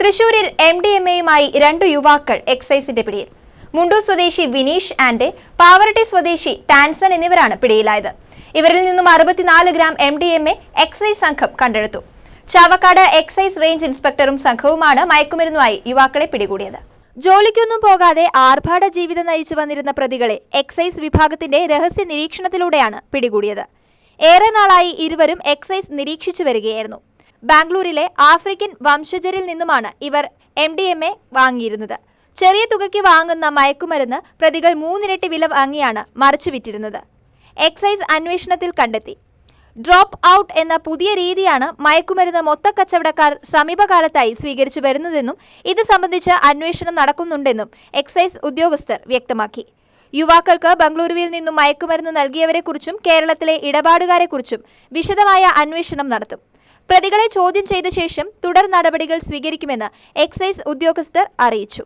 തൃശൂരിൽ M D M എയുമായി രണ്ടു യുവാക്കൾ എക്സൈസിന്റെ പിടിയിൽ. മുണ്ടൂർ സ്വദേശി വിനീഷ് ആൻഡ് പാവറട്ടി സ്വദേശി ടാൻസൺ എന്നിവരാണ് പിടിയിലായത്. ഇവരിൽ നിന്നും അറുപത്തിനാല് gram M D M A excise സംഘം കണ്ടെടുത്തു. ചാവക്കാട് എക്സൈസ് റേഞ്ച് ഇൻസ്പെക്ടറും സംഘവുമാണ് മയക്കുമരുന്നുമായി യുവാക്കളെ പിടികൂടിയത്. ജോലിക്കൊന്നും പോകാതെ ആർഭാട ജീവിതം നയിച്ചു വന്നിരുന്ന പ്രതികളെ എക്സൈസ് വിഭാഗത്തിന്റെ രഹസ്യ നിരീക്ഷണത്തിലൂടെയാണ് പിടികൂടിയത്. ഏറെ നാളായി ഇരുവരും എക്സൈസ് നിരീക്ഷിച്ചു വരികയായിരുന്നു. ബാംഗ്ലൂരിലെ ആഫ്രിക്കൻ വംശജരിൽ നിന്നുമാണ് ഇവർ എം ഡി എം എ വാങ്ങിയിരുന്നത്. ചെറിയ തുകയ്ക്ക് വാങ്ങുന്ന മയക്കുമരുന്ന് പ്രതികൾ മൂന്നിരട്ടി വില വാങ്ങിയാണ് മറിച്ചു വിറ്റിരുന്നത്. എക്സൈസ് അന്വേഷണത്തിൽ കണ്ടെത്തി. ഡ്രോപ്പ് ഔട്ട് എന്ന പുതിയ രീതിയാണ് മയക്കുമരുന്ന് മൊത്തക്കച്ചവടക്കാർ സമീപകാലത്തായി സ്വീകരിച്ചു വരുന്നതെന്നും ഇത് സംബന്ധിച്ച് അന്വേഷണം നടക്കുന്നുണ്ടെന്നും എക്സൈസ് ഉദ്യോഗസ്ഥർ വ്യക്തമാക്കി. യുവാക്കൾക്ക് ബംഗളൂരുവിൽ നിന്നും മയക്കുമരുന്ന് നൽകിയവരെക്കുറിച്ചും കേരളത്തിലെ ഇടപാടുകാരെക്കുറിച്ചും വിശദമായ അന്വേഷണം നടത്തും. പ്രതികളെ ചോദ്യം ചെയ്ത ശേഷം തുടർ നടപടികൾ സ്വീകരിക്കുമെന്ന് എക്സൈസ് ഉദ്യോഗസ്ഥർ അറിയിച്ചു